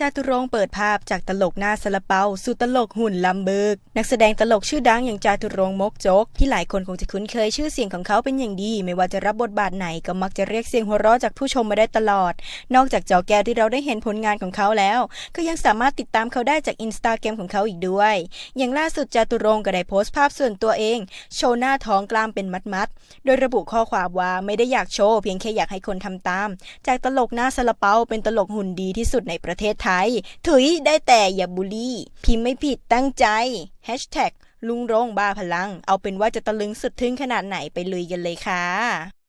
จาตุรงเปิดภาพจากตลกหน้าสละเปาสู่ตลกหุ่นลำเบิก นักแสดงตลกชื่อดังอย่างจาตุรงมกจก ที่หลายคนคงจะคุ้นเคยชื่อเสียงของเขาเป็นอย่างดี ไม่ว่าจะรับบทบาทไหนก็มักจะเรียกเสียงหัวเราะจากผู้ชมมาได้ตลอด นอกจากจอแก้วที่เราได้เห็นผลงานของเขาแล้ว ก็ยังสามารถติดตามเขาได้จากอินสตาแกรมของเขาอีกด้วย อย่างล่าสุดจาตุรงก็ได้โพสต์ภาพส่วนตัวเอง โชว์หน้าท้องกล้ามเป็นมัดๆโดยระบุข้อความว่าไม่ได้อยากโชว์เพียงแค่อยากให้คนทำตาม จากตลกหน้าสละเปาเป็นตลกหุ่นดีที่สุดในประเทศไทย ถุยได้แต่อย่าบูลลี่ พิมพ์ไม่ผิดตั้งใจ Hashtag ลุงรงบ้าพลัง เอาเป็นว่าจะตะลึงสุดทึ่งขนาดไหนไปลุยกันเลยค่ะ